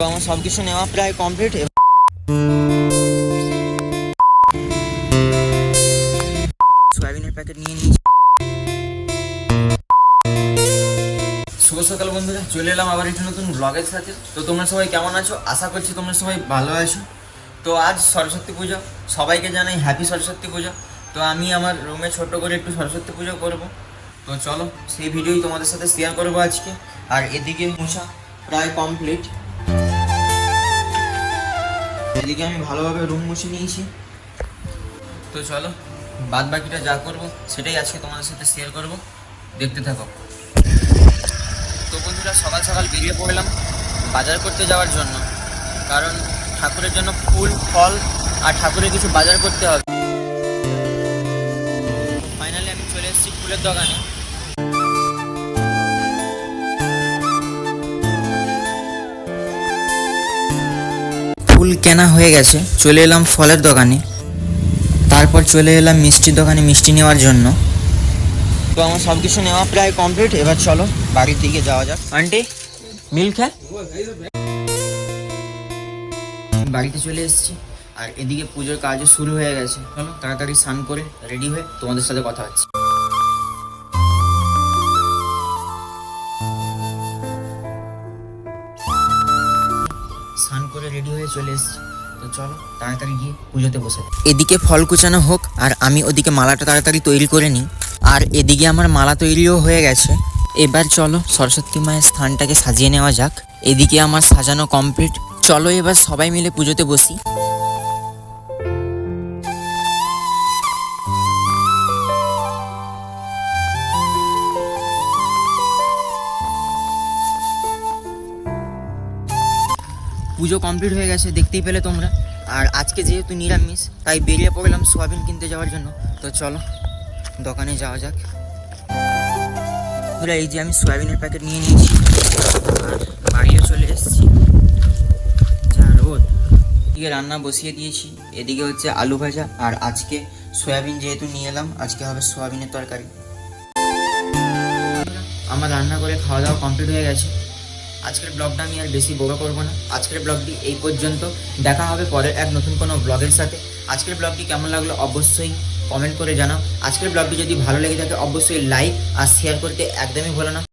আমার সব কিছু নেওয়া প্রায় কমপ্লিট সয়াবিনের প্যাকেট নিয়ে নিয়েছি। শুভ সকাল বন্ধুরা, চলে এলাম আবার একটি নতুন ব্লগের সাথে। তো তোমরা সবাই কেমন আছো? আশা করছি তোমরা সবাই ভালো আছো। তো আজ সরস্বতী পুজো। সবাইকে জানাই হ্যাপি সরস্বতী পুজো। তো আমি আমার রুমে ছোট করে একটু সরস্বতী পুজো করব। তো চলো, সেই ভিডিওই তোমাদের সাথে শেয়ার করব আজকে। আর এদিকে মুছা প্রায় কমপ্লিট এদিকে আমি ভালোভাবে রুম মুছে নিয়েছি। তো চলো বাদ বাকিটা যা করব সেটাই আজকে তোমাদের সাথে শেয়ার করব। দেখতে থাকো। তো বন্ধুরা, সকাল সকাল বেরিয়ে পড়লাম বাজার করতে যাওয়ার জন্য। কারণ ঠাকুরের জন্য ফুল, ফল আর ঠাকুরের কিছু বাজার করতে হবে। ফাইনালি আমি চলে এসেছি ফুলের দোকানে। ফুল কেনা হয়ে গেছে, চলে এলাম ফলের দোকানে। তারপর চলে এলাম মিষ্টির দোকানে মিষ্টি নেওয়ার জন্য। তো আমার সব কিছু নেওয়া প্রায় কমপ্লিট এবার চলো বাড়ির দিকে যাওয়া যাক। আন্টি মিল হ্যাঁ বাড়িতে চলে এসেছি, আর এদিকে পুজোর কাজও শুরু হয়ে গেছে। চলো তাড়াতাড়ি স্নান করে রেডি হয়ে তোমাদের সাথে কথা হচ্ছে। স্নান করে রেডি হয়ে চলে এসেছি। তো চলো, তাড়াতাড়ি গিয়ে পুজোতে বসে এদিকে ফল কুচানো হোক, আর আমি ওদিকে মালাটা তাড়াতাড়ি তৈরি করে নিই। আর এদিকে আমার মালা তৈরিও হয়ে গেছে। এবার চলো, সরস্বতী মায়ের স্থানটাকে সাজিয়ে নেওয়া যাক। এদিকে আমার সাজানো কমপ্লিট চলো এবার সবাই মিলে পুজোতে বসি। পুজো কমপ্লিট হয়ে গেছে, দেখতেই পেলে তোমরা। আর আজকে যেহেতু নিরামিষ, তাই বেরিয়ে পড়লাম সোয়াবিন কিনতে যাওয়ার জন্য। তো চলো, দোকানে যাওয়া যাক। এই যে আমি সোয়াবিনের প্যাকেট নিয়ে নিয়েছি। আর বাড়িও চলে এসেছি। যা রোদ। এদিকে রান্না বসিয়ে দিয়েছি। এদিকে হচ্ছে আলু ভাজা। আর আজকে সয়াবিন যেহেতু নিয়ে এলাম, আজকে হবে সোয়াবিনের তরকারি। আমার রান্না করে খাওয়া দাওয়া কমপ্লিট হয়ে গেছে। আজকের ব্লগটা আমি আর বেশি বড় করব না। আজকের ব্লগটি এই পর্যন্ত। দেখা হবে পরের এক নতুন কোনো ব্লগের সাথে। আজকের ব্লগটি কেমন লাগল অবশ্যই কমেন্ট করে জানাও। আজকের ব্লগটি যদি ভালো লেগে থাকে, অবশ্যই লাইক আর শেয়ার করতে একদমই ভুলো না।